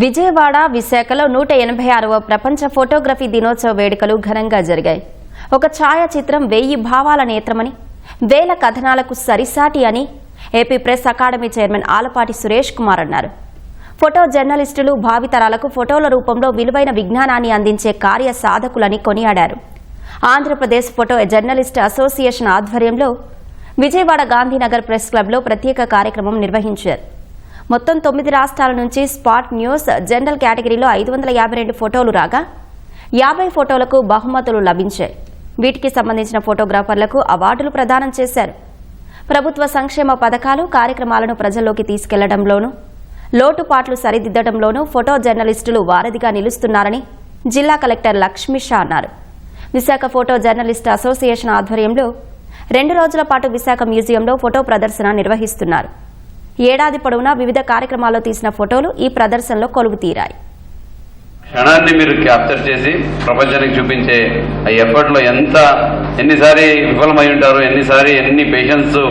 విజయవాడ విశాఖలో నూట ఎనభై ఆరవ ప్రపంచ ఫోటోగ్రఫీ దినోత్సవ వేడుకలు ఘనంగా జరిగాయి. ఒక ఛాయాచిత్రం వెయ్యి భావాల నేత్రమని వేల కథనాలకు సరిసాటి అని AP press academy chairman Alapati Suresh Kumar అన్నారు. ఫోటో జర్నలిస్టులు భావితరాలకు ఫోటోల రూపంలో విలువైన విజ్ఞానాన్ని అందించే కార్య సాధకులని కొనియాడారు. ఆంధ్రప్రదేశ్ ఫోటో జర్నలిస్ట్ అసోసియేషన్ ఆధ్వర్యంలో విజయవాడ గాంధీనగర్ ప్రెస్ క్లబ్లో ప్రత్యేక కార్యక్రమం నిర్వహించారు. మొత్తం తొమ్మిది రాష్ట్రాల నుంచి స్పాట్ న్యూస్ జనరల్ కేటగిరీలో ఐదు వందల యాభై రెండు ఫోటోలు రాగా యాభై ఫోటోలకు బహుమతులు లభించాయి. వీటికి సంబంధించిన ఫోటోగ్రాఫర్లకు అవార్డులు ప్రదానం చేశారు. ప్రభుత్వ సంక్షేమ పథకాలు కార్యక్రమాలను ప్రజల్లోకి తీసుకెళ్ళడంలోనూ లోటుపాట్లు సరిదిద్దడంలోనూ ఫోటో జర్నలిస్టులు వారధిగా నిలుస్తున్నారని జిల్లా కలెక్టర్ లక్ష్మీ షా అన్నారు. విశాఖ ఫోటో జర్నలిస్ట్ అసోసియేషన్ ఆధ్వర్యంలో రెండు రోజుల పాటు విశాఖ మ్యూజియంలో ఫోటో ప్రదర్శన నిర్వహిస్తున్నారు. ఏడాది పొడవునా వివిధ కార్యక్రమాల్లో తీసిన ఫోటోలు ఈ ప్రదర్శనలో కొలువు తీరాయి క్షణాన్ని మీరు క్యాప్చర్ చేసి ప్రపంచానికి చూపించే ఆ ఎఫర్ట్లో ఎంత ఎన్నిసారి విఫలమై ఉంటారు ఎన్నిసారి ఎన్ని పేషెన్స్తో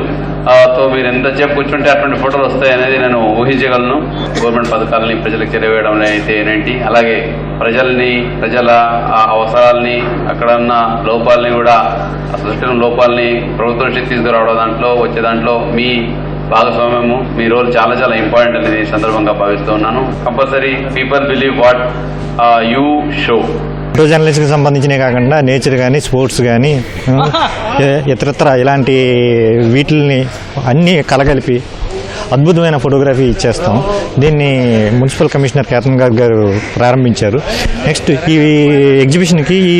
మీరు ఎంత సేపు కూర్చుంటే అటువంటి ఫోటోలు వస్తాయనేది నేను ఊహించగలను. గవర్నమెంట్ పథకాలని ప్రజలకు చేరవేయడం అయితే ఏంటి? అలాగే ప్రజల్ని ప్రజల ఆ అవసరాలని అక్కడ ఉన్న లోపాలని కూడా ఆ సృష్టిలో లోపాలని ప్రభుత్వం దృష్టికి తీసుకురావడం దాంట్లో వచ్చే దాంట్లో మీ భాగస్వామ్యము. మీ రోల్ చాలా చాలా ఇంపార్టెంట్ అనేది ఈ సందర్భంగా భావిస్తూ ఉన్నాను. Compulsory people believe what you show photo జర్నలిస్ట్కి సంబంధించినవి కాకుండా నేచర్ కానీ స్పోర్ట్స్ కానీ ఇతరత్ర ఇలాంటి వీటిల్ని అన్నీ కలగలిపి అద్భుతమైన ఫోటోగ్రఫీ ఇచ్చేస్తాం. దీన్ని మున్సిపల్ కమిషనర్ కేతన్ గారు గారు ప్రారంభించారు. నెక్స్ట్ ఈ ఎగ్జిబిషన్కి ఈ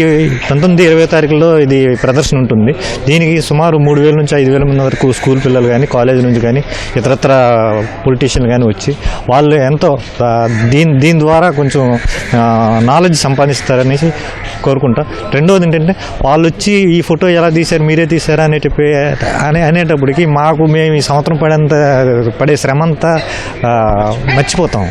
పంతొమ్మిది ఇరవై తారీఖులో ఇది ప్రదర్శన ఉంటుంది. దీనికి సుమారు మూడు వేల నుంచి ఐదు వేల మంది వరకు స్కూల్ పిల్లలు కానీ కాలేజ్ నుంచి కానీ ఇతరత్ర పొలిటీషియన్లు కానీ వచ్చి వాళ్ళు ఎంతో దీని దీని ద్వారా కొంచెం నాలెడ్జ్ సంపాదిస్తారనేసి కోరుకుంటా. రెండవది ఏంటంటే వాళ్ళు వచ్చి ఈ ఫోటో ఎలా తీశారు మీరే తీశారా అనేటి అనే అనేటప్పటికి మాకు మేము ఈ సంవత్సరం పడేంత పడే శ్రమ అంతా మర్చిపోతాం.